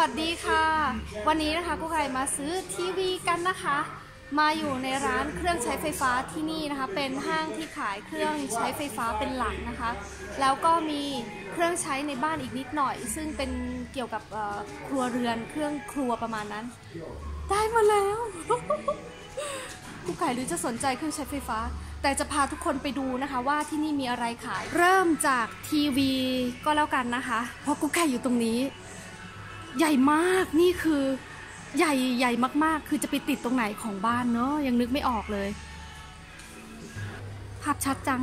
วัสดีค่ะ วันนี้นะคะกุ๊กไก่มาซื้อทีวีกันนะคะ มาอยู่ในร้านเครื่องใช้ไฟฟ้าที่นี่นะคะ เป็นห้างที่ขายเครื่องใช้ไฟฟ้าเป็นหลักนะคะ แล้วก็มีเครื่องใช้ในบ้านอีกนิดหน่อย ซึ่งเป็นเกี่ยวกับครัวเรือนเครื่องครัวประมาณนั้น ได้มาแล้วกุ๊กไก่หรือจะสนใจเครื่องใช้ไฟฟ้า แต่จะพาทุกคนไปดูนะคะว่าที่นี่มีอะไรขาย เริ่มจากทีวีก็แล้วกันนะคะ เพราะกุ๊กไก่อยู่ตรงนี้ ใหญ่มากนี่คือใหญ่ใหญ่มากๆ คือจะไปติดตรงไหนของบ้านเนาะยังนึกไม่ออกเลย ภาพชัดจัง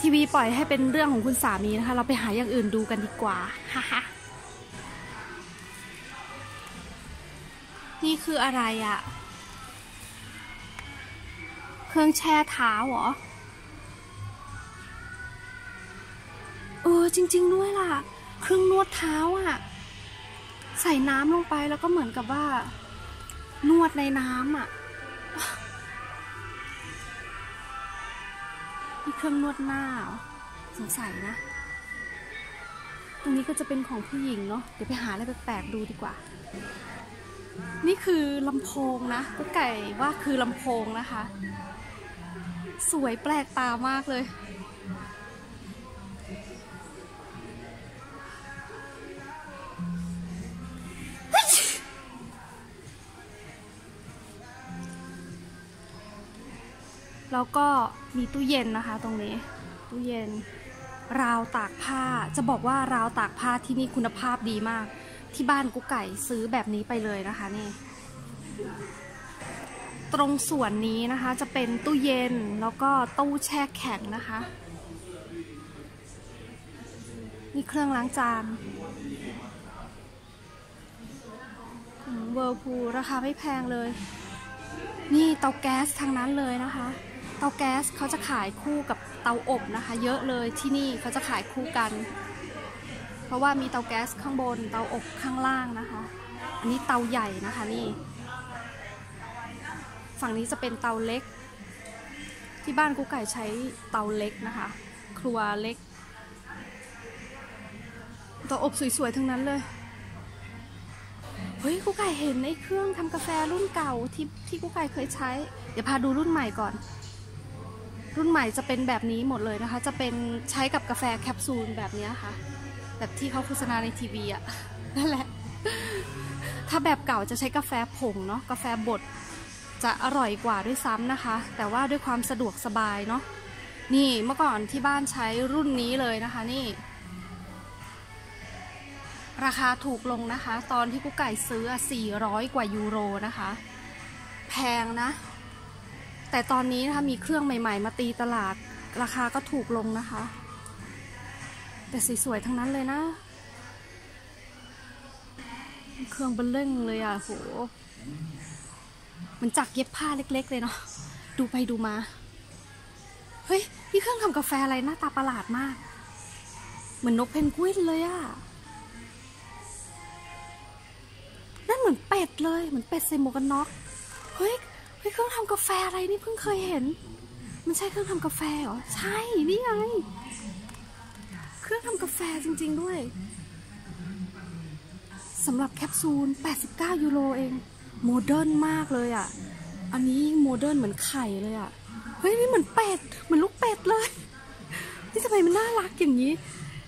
ทีวีปล่อยให้เป็นเรื่องของคุณสามีนะคะ เราไปหาอย่างอื่นดูกันดีกว่าฮ่าฮนี่คืออะไรอะเครื่องแช่เท้าเหรอ เออจริง ๆ ด้วยล่ะ เครื่องนวดเท้าอะใส่น้ำลงไปแล้วก็เหมือนกับว่า นวดในน้ำอะนี่เครื่องนวดหน้าสงสัยนะ ตรงนี้ก็จะเป็นของผู้หญิงเนาะเดี๋ยวไปหาอะไรแปลกๆดูดีกว่า นี่คือลำโพงนะกุ๊กไก่ว่าคือลำโพงนะคะ สวยแปลกตามากเลย แล้วก็มีตู้เย็นนะคะตรงนี้ ตู้เย็น ราวตากผ้า จะบอกว่าราวตากผ้าที่นี่คุณภาพดีมาก ที่บ้านกุ๊กไก่ซื้อแบบนี้ไปเลยนะคะนี่ ตรงส่วนนี้นะคะจะเป็นตู้เย็นแล้วก็ตู้แช่แข็งนะคะนี่เครื่องล้างจานเวอร์พูราคาไม่แพงเลย นี่เตาแก๊สทางนั้นเลยนะคะ เตาแก๊สเขาจะขายคู่กับเตาอบนะคะ เยอะเลยที่นี่เขาจะขายคู่กัน เพราะว่ามีเตาแก๊สข้างบน เตาอบข้างล่างนะคะ อันนี้เตาใหญ่นะคะนี่ ฝั่งนี้จะเป็นเตาเล็ก ที่บ้านกุ๊กไก่ใช้เตาเล็กนะคะ ครัวเล็กเตาอบสวยๆทั้งนั้นเลยเฮ้ยกุ๊กไก่เห็นไอ้เครื่องทำกาแฟรุ่นเก่าที่ที่กุ๊กไก่เคยใช้ เดี๋ยวพาดูรุ่นใหม่ก่อน รุ่นใหม่จะเป็นแบบนี้หมดเลยนะคะ จะเป็นใช้กับกาแฟแคปซูลแบบนี้ค่ะ แบบที่เขาโฆษณาในทีวีอะนั่นแหละ ถ้าแบบเก่าจะใช้กาแฟผงเนาะกาแฟบดจะอร่อยกว่าด้วยซ้ำนะคะ แต่ว่าด้วยความสะดวกสบายเนาะนี่เมื่อก่อนที่บ้านใช้รุ่นนี้เลยนะคะนี่ ราคาถูกลงนะคะ ตอนที่กุ๊กไก่ซื้อ 400 กว่ายูโรนะคะ แพงนะ แต่ตอนนี้นะคะมีเครื่องใหม่ ๆ มาตีตลาดราคาก็ถูกลงนะคะ แต่สวยๆทั้งนั้นเลยนะ เครื่องเบลเล่งเลยอะโหมันจักเย็บผ้าเล็ก ๆ เลยเนาะดูไปดูมา เฮ้ยนี่เครื่องทำกาแฟอะไรหน้าตาประหลาดมาก เหมือนนกเพนกวินเลยอะนั่นเหมือนเป็ดเลย เหมือนเป็ดใส่หมวกกันน็อกเฮ้ย ฮ้ยเครื่องทำกาแฟอะไรนี่เพิ่งเคยเห็น มันใช่เครื่องทำกาแฟเหรอ ใช่ นี่ไง เครื่องทำกาแฟจริง ๆด้วยสำหรับแคปซูล 89 ยูโรเอง โมเดิร์นมากเลยอะ อันนี้โมเดิร์นเหมือนไข่เลยอะ เฮ้ยนี่เหมือนเป็ด เหมือนลูกเป็ดเลย นี่ทำไมมันน่ารักอย่างนี้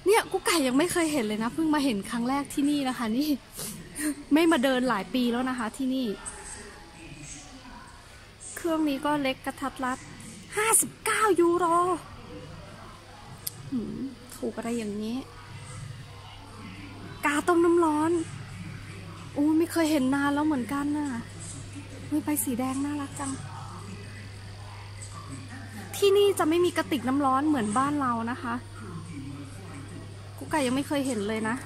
เนี่ยกูไก่ยังไม่เคยเห็นเลยนะ เพิ่งมาเห็นครั้งแรกที่นี่นะคะ นี่ ไม่มาเดินหลายปีแล้วนะคะที่นี่ เครื่องนี้ก็เล็กกระทัดรัด 59 ยูโรถูกอะไรอย่างนี้ กาต้มน้ำร้อนอู้ไม่เคยเห็นนานแล้วเหมือนกันน่ะมีไปสีแดงน่ารักจัง ที่นี่จะไม่มีกระติกน้ำร้อนเหมือนบ้านเรานะคะกุ๊กไก่ยังไม่เคยเห็นเลยนะ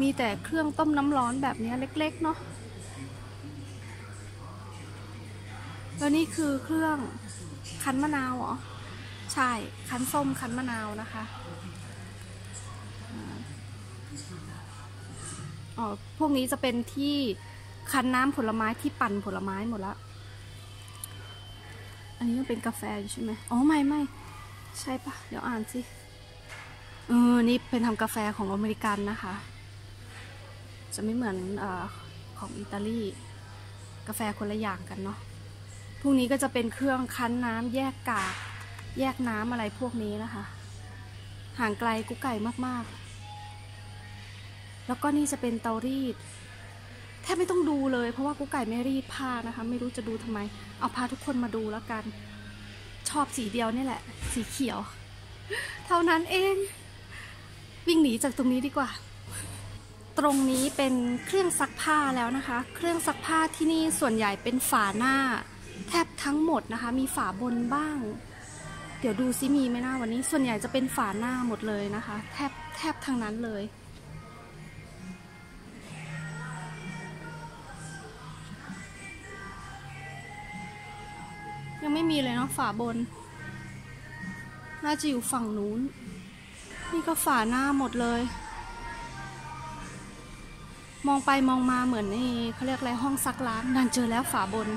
มีแต่เครื่องต้มน้ำร้อนแบบนี้เล็ก ๆ เนาะ แล้วนี่คือเครื่องคั้นมะนาวเหรอ ใช่ คั้นส้มคั้นมะนาวนะคะ อ๋อ พวกนี้จะเป็นที่คั้นน้ำผลไม้ที่ปั่นผลไม้หมดละ อันนี้ยังเป็นกาแฟอยู่ใช่ไหมอ๋อ ไม่ไม่ ใช่ปะ เดี๋ยวอ่านสิ เออ นี่เป็นทำกาแฟของอเมริกันนะคะ จะไม่เหมือนอของอิตาลี กาแฟคนละอย่างกันเนาะ พวกนี้ก็จะเป็นเครื่องคั้นน้ำแยกกากแยกน้ำอะไรพวกนี้นะคะ ห่างไกลกุ๊กไก่มากๆ แล้วก็นี่จะเป็นเตารีด แทบไม่ต้องดูเลย เพราะว่ากุ๊กไก่ไม่รีดผ้านะคะ ไม่รู้จะดูทำไม เอาพาทุกคนมาดูแล้วกัน ชอบสีเดียวนี่แหละ สีเขียว เท่านั้นเอง วิ่งหนีจากตรงนี้ดีกว่า ตรงนี้เป็นเครื่องซักผ้าแล้วนะคะ เครื่องซักผ้าที่นี่ส่วนใหญ่เป็นฝาหน้า แทบทั้งหมดนะคะ มีฝาบนบ้าง เดี๋ยวดูซิมีไหมนะวันนี้ ส่วนใหญ่จะเป็นฝาหน้าหมดเลยนะคะ แทบแทบทั้งนั้นเลย ยังไม่มีเลยเนาะฝาบน น่าจะอยู่ฝั่งนู้น นี่ก็ฝาหน้าหมดเลยมองไปมองมาเหมือนนี่เขาเรียกอะไรห้องซักล้างดันเจอแล้วฝาบน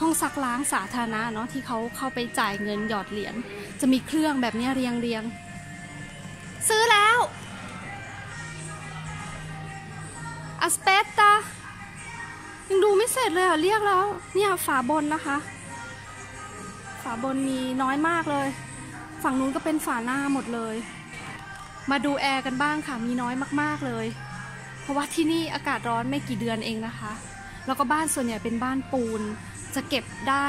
ห้องซักล้างสาธารณะเนาะที่เขาเข้าไปจ่ายเงินหยอดเหรียญจะมีเครื่องแบบนี้เรียงเรียงซื้อแล้วอสเปตตายังดูไม่เสร็จเลยอะเรียกแล้วเนี่ยฝาบนนะคะ ฝาบนมีน้อยมากเลย ฝั่งนู้นก็เป็นฝาหน้าหมดเลย มาดูแอร์กันบ้างค่ะมีน้อยมากๆเลย เพราะว่าที่นี่อากาศร้อนไม่กี่เดือนเองนะคะ แล้วก็บ้านส่วนใหญ่เป็นบ้านปูน จะเก็บได้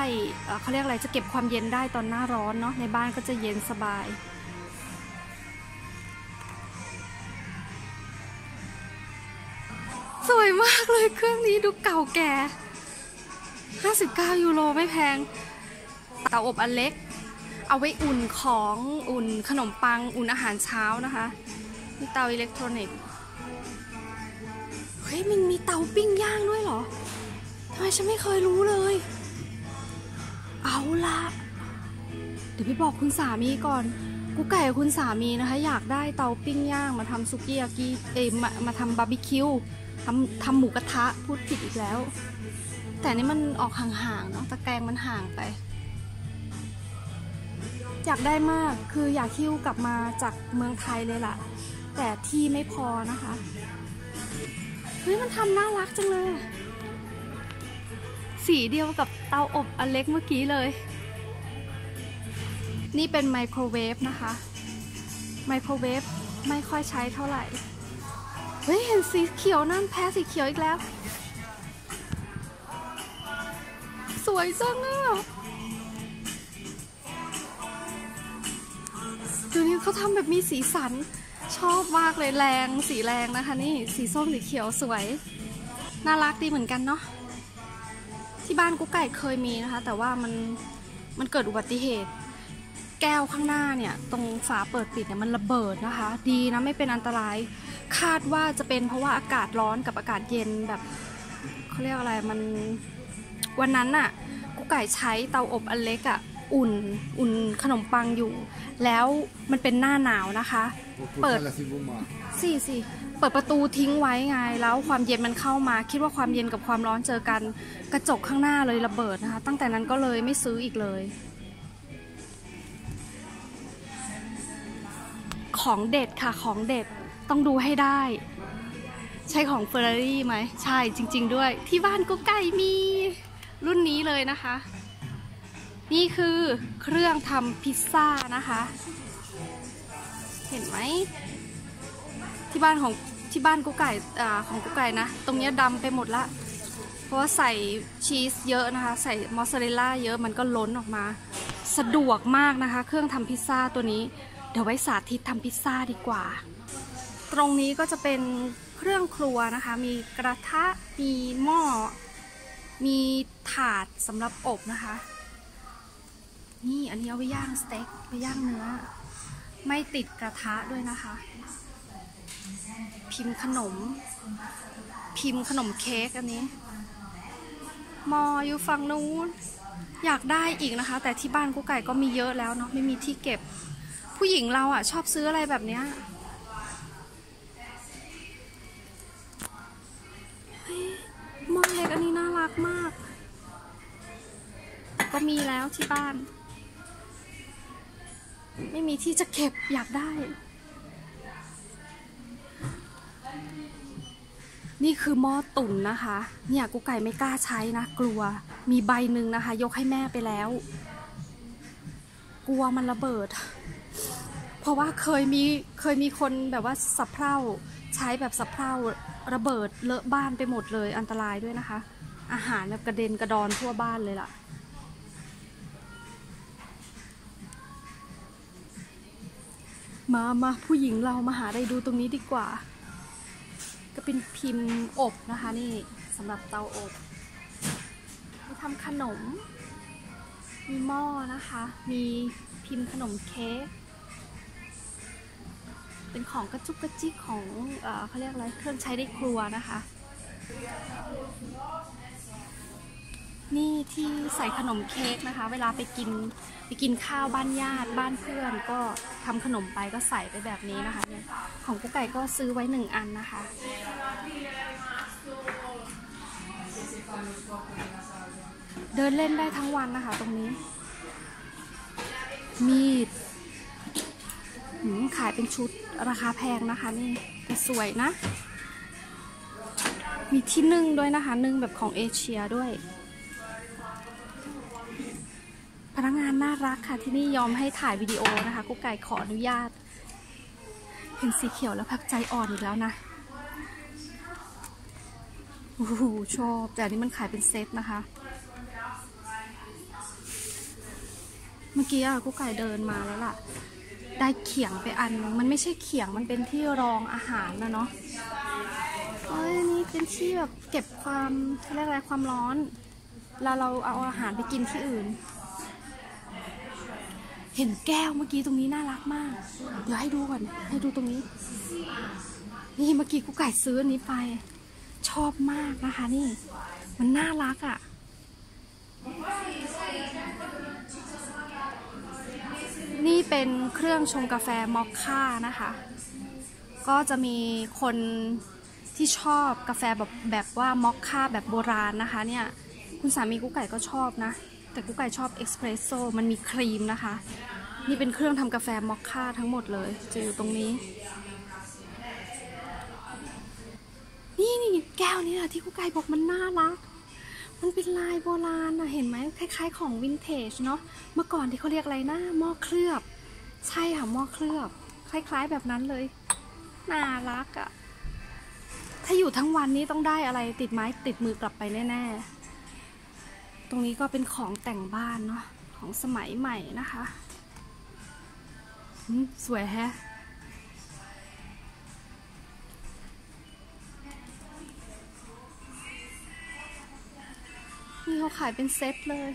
เขาเรียกอะไรจะเก็บความเย็นได้ตอนหน้าร้อนเนาะในบ้านก็จะเย็นสบาย สวยมากเลยเครื่องนี้ดูเก่าแก่ 59 ยูโรไม่แพงเตาอบอันเล็ก เอาไว้อุ่นของอุ่นขนมปังอุ่นอาหารเช้านะคะมีเตาอิเล็กทรอนิกส์เฮ้ยมันมีเตาปิ้งย่างด้วยเหรอ ทำไมฉันไม่เคยรู้เลย เอาละเดี๋ยวพี่บอกคุณสามีก่อน กูไก่กับคุณสามีนะคะ อยากได้เตาปิ้งย่างมาทำซุกี้ยากิเอ้ยมามาทำบาร์บีคิวทำทำหมูกระทะพูดผิดอีกแล้ว แต่นี่มันออกห่างๆเนาะตะแกรงมันห่างไป อยากได้มากคืออยากคิ้วกลับมาจากเมืองไทยเลยล่ะ แต่ที่ไม่พอนะคะเฮ้ยมันทำน่ารักจังเลย สีเดียวกับเตาอบอันเล็กเมื่อกี้เลย นี่เป็นไมโครเวฟนะคะ ไมโครเวฟไม่ค่อยใช้เท่าไหร่ เฮ้ย เห็นสีเขียวนั่นแพ้สีเขียวอีกแล้ว สวยจังอะเดี๋ยวนี้เขาทำแบบมีสีสัน ชอบมากเลยแรงสีแรงนะคะนี่ สีส้มสีเขียวสวย น่ารักดีเหมือนกันเนาะ ที่บ้านกุ๊กไก่เคยมีนะคะ แต่ว่ามันมันเกิดอุบัติเหตุ แก้วข้างหน้าเนี่ยตรงฝาเปิดปิดเนี่ยมันระเบิดนะคะ ดีนะไม่เป็นอันตราย คาดว่าจะเป็นเพราะว่าอากาศร้อนกับอากาศเย็นแบบเขาเรียกอะไรมันวันนั้นน่ะกุ๊กไก่ใช้เตาอบอันเล็กอะอุ่นอุ่นขนมปังอยู่ แล้วมันเป็นหน้าหนาวนะคะ เปิด Portala si fuma. สี่สิเปิดประตูทิ้งไว้ไง แล้วความเย็นมันเข้ามา คิดว่าความเย็นกับความร้อนเจอกัน กระจกข้างหน้าเลยระเบิดนะคะ ตั้งแต่นั้นก็เลยไม่ซื้ออีกเลย ของเด็ดค่ะของเด็ดต้องดูให้ได้ ใช่ของเฟอร์รารี่ไหม ใช่จริง ๆ ด้วย ที่บ้านก็ไก่มีรุ่นนี้เลยนะคะ นี่คือเครื่องทำพิซซ่านะคะ เห็นไหมที่บ้านของ ที่บ้านกุ๊กไก่อของกุ๊กไก่นะ ตรงนี้ดำไปหมดละ เพราะว่าใส่ชีสเยอะนะคะ ใส่มอสซาเรลล่าเยอะมันก็ล้นออกมา สะดวกมากนะคะ เครื่องทำพิซซ่าตัวนี้ เดี๋ยวไว้สาธิตทำพิซซ่าดีกว่า ตรงนี้ก็จะเป็นเครื่องครัวนะคะ มีกระทะ มีหม้อ มีถาดสำหรับอบนะคะ นี่อันนี้เอาไว้ย่างสเต็กไว้ย่างเนื้อ ไม่ติดกระทะด้วยนะคะ พิมพ์ขนม พิมพ์ขนมเค้กอันนี้ มออยู่ฝั่งนู้นอยากได้อีกนะคะ แต่ที่บ้านกุ๊กไก่ก็มีเยอะแล้วเนาะไม่มีที่เก็บ ผู้หญิงเราอะ ชอบซื้ออะไรแบบเนี้ยมอเล็กอันนี้น่ารักมาก ก็มีแล้วที่บ้าน ไม่มีที่จะเก็บอยากได้ นี่คือหม้อตุ๋นนะคะ เนี่ยกูไก่ไม่กล้าใช้นะกลัว มีใบหนึ่งนะคะ ยกให้แม่ไปแล้ว กลัวมันระเบิด เพราะว่าเคยมีเคยมีคนแบบว่าสับเพร่าใช้แบบสับเพร่าระเบิดเลอะบ้านไปหมดเลยอันตรายด้วยนะคะ อาหารแบบกระเด็นกระดอนทั่วบ้านเลยล่ะมามาผู้หญิงเรามาหาอะไรดูตรงนี้ดีกว่า ก็เป็นพิมพ์อบนะคะนี่สำหรับเตาอบมีทำขนม มีหม้อนะคะ มีพิมพ์ขนมเค้กเป็นของกระจุกกระจิกของเอเขาเรียกอะไรเครื่องใช้ในครัวนะคะ นี่ที่ใส่ขนมเค้กนะคะ เวลาไปกินไปกินข้าวบ้านญาติบ้านเพื่อน ก็ทำขนมไปก็ใส่ไปแบบนี้นะคะเนี่ยของกุ๊กไก่ก็ซื้อไว้หนึ่งอันนะคะ เดินเล่นได้ทั้งวันนะคะ ตรงนี้ มีดขายเป็นชุดราคาแพงนะคะ นี่แต่สวยนะ มีที่นึ่งด้วยนะคะ นึ่งแบบของเอเชียด้วย พนักงานน่ารักค่ะที่นี่ยอมให้ถ่ายวิดีโอนะคะกุ๊กไก่ขออนุญาต เห็นสีเขียวแล้วพักใจอ่อนอีกแล้วนะโอ้โหชอบ แต่อันนี้มันขายเป็นเซตนะคะ เมื่อกี้อะกุ๊กไก่เดินมาแล้วล่ะ ได้เขียงไปอันนึงมันไม่ใช่เขียงมันเป็นที่รองอาหารนะเนาะเอ้ยนี่เป็นที่แบบเก็บความเขาเรียกอะไรความร้อนแล้วเราเอาอาหารไปกินที่อื่น เห็นแก้วเมื่อกี้ตรงนี้น่ารักมาก เดี๋ยวให้ดูก่อน ให้ดูตรงนี้ นี่เมื่อกี้กูไก่ซื้ออันนี้ไป ชอบมากนะคะ นี่ มันน่ารักอะ่ะ นี่เป็นเครื่องชงกาแฟมอคค่านะคะ ก็จะมีคนที่ชอบกาแฟแบบแบบว่ามอคค่าแบบโบราณนะคะ เนี่ย คุณสามีกุ๊กไก่ก็ชอบนะ แต่กุ๊กไก่ชอบเอ็กซ์เพรสโซมันมีครีมนะคะ นี่เป็นเครื่องทำกาแฟมอคค่าทั้งหมดเลยจะอยู่ตรงนี้ นี่นี่แก้วนี้แหละที่กุ๊กไก่บอกมันน่ารัก มันเป็นลายโบราณนะเห็นไหมคล้ายๆ ของวินเทจเนาะเมื่อก่อนที่เขาเรียกอะไรนะหม้อเคลือบ ใช่ค่ะหม้อเคลือบ คล้ายๆแบบนั้นเลยน่ารักอะถ้าอยู่ทั้งวันนี้ต้องได้อะไรติดไม้ติดมือกลับไปแน่ ๆ รงนี้ก็เป็นของแต่งบ้านเนาะของสมัยใหม่นะคะสวยแฮะนี่เขาขายเป็นเซตเลย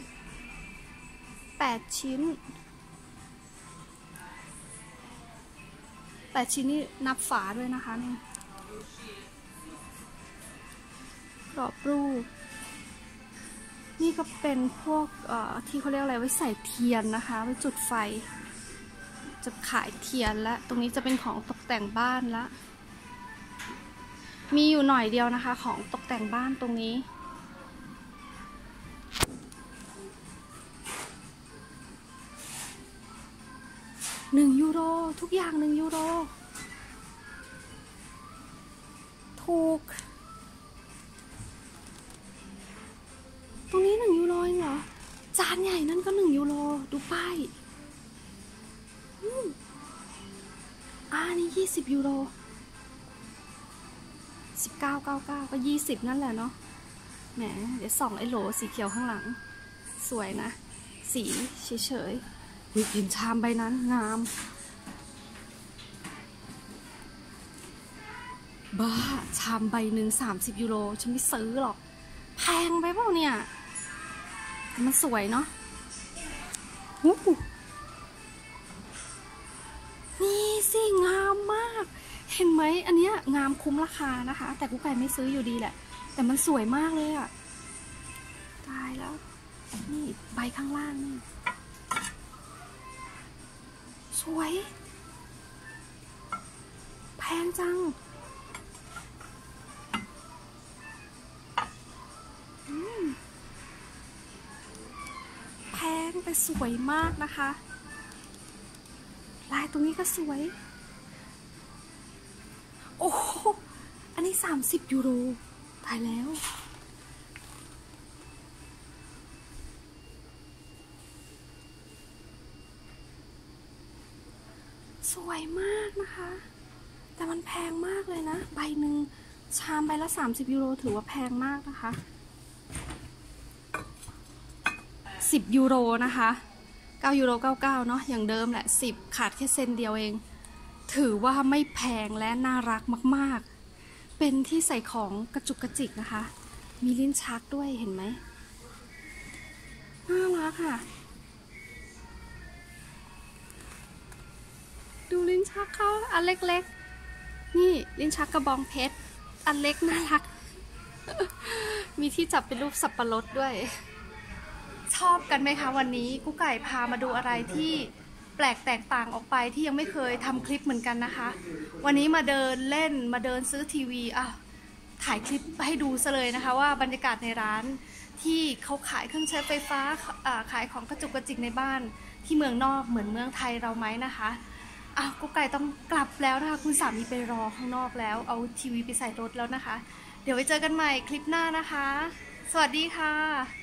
แปดชิ้นแปดชิ้นนี่นับฝาด้วยนะคะนี่กรอบรูป นี่ก็เป็นพวกที่เขาเรียกอะไรไว้ใส่เทียนนะคะ ไว้จุดไฟ จะขายเทียนและ ตรงนี้จะเป็นของตกแต่งบ้านละ มีอยู่หน่อยเดียวนะคะ ของตกแต่งบ้านตรงนี้ หนึ่งยูโร ทุกอย่างหนึ่งยูโร ถูก จานใหญ่นั่นก็หนึ่งยูโร ดูป้ายอืมอ่านี่ยี่สิบยูโรสิบเก้าเก้าเก้าก็ยี่สิบนั่นแหละเนาะ แหม เดี๋ยวส่องไอ้โหลสีเขียวข้างหลัง สวยนะ สีเฉยๆอุ๊ยเห็นชามใบนั้นงาม บ้า ชามใบหนึ่งสามสิบยูโร ฉันไม่ซื้อหรอก แพงไปเปล่าเนี่ย มันสวยเนาะหูนี่สิงามมาก เห็นไหมอันเนี้ยงามคุ้มราคานะคะ แต่กูไก่ไม่ซื้ออยู่ดีแหละ แต่มันสวยมากเลยอะตายแล้ว นี่ใบข้างล่างนี่ สวย แพงจังอืม แต่สวยมากนะคะ ลายตรงนี้ก็สวย โอ้โหอันนี้ 30 ยูโรตายแล้ว สวยมากนะคะ แต่มันแพงมากเลยนะ ใบหนึ่งชามใบละ 30 ยูโรถือว่าแพงมากนะคะ 10 ยูโรนะคะ 9 ยูโร 99 เนาะอย่างเดิมแหละ 10 ขาดแค่เซนเดียวเอง ถือว่าไม่แพงและน่ารักมากๆ เป็นที่ใส่ของกระจุกกระจิกนะคะ มีลิ้นชักด้วยเห็นไหม น่ารักค่ะ ดูลิ้นชักเขาอันเล็กๆ นี่ลิ้นชักกระบองเพชร อันเล็กน่ารัก มีที่จับเป็นรูปสับปะรดด้วย ชอบกันไหมคะวันนี้กุ๊กไก่พามาดูอะไรที่แปลกแตกต่างออกไปที่ยังไม่เคยทำคลิปเหมือนกันนะคะ วันนี้มาเดินเล่นมาเดินซื้อทีวีอะถ่ายคลิปให้ดูซะเลยนะคะ ว่าบรรยากาศในร้านที่เขาขายเครื่องใช้ไฟฟ้าขายของกระจุกกระจิกในบ้าน ที่เมืองนอกเหมือนเมืองไทยเราไหมนะคะอ้าวกุ๊กไก่ต้องกลับแล้วนะคะคุณสามีไปรอข้างนอกแล้ว เอาทีวีไปใส่รถแล้วนะคะ เดี๋ยวไว้เจอกันใหม่คลิปหน้านะคะ สวัสดีค่ะ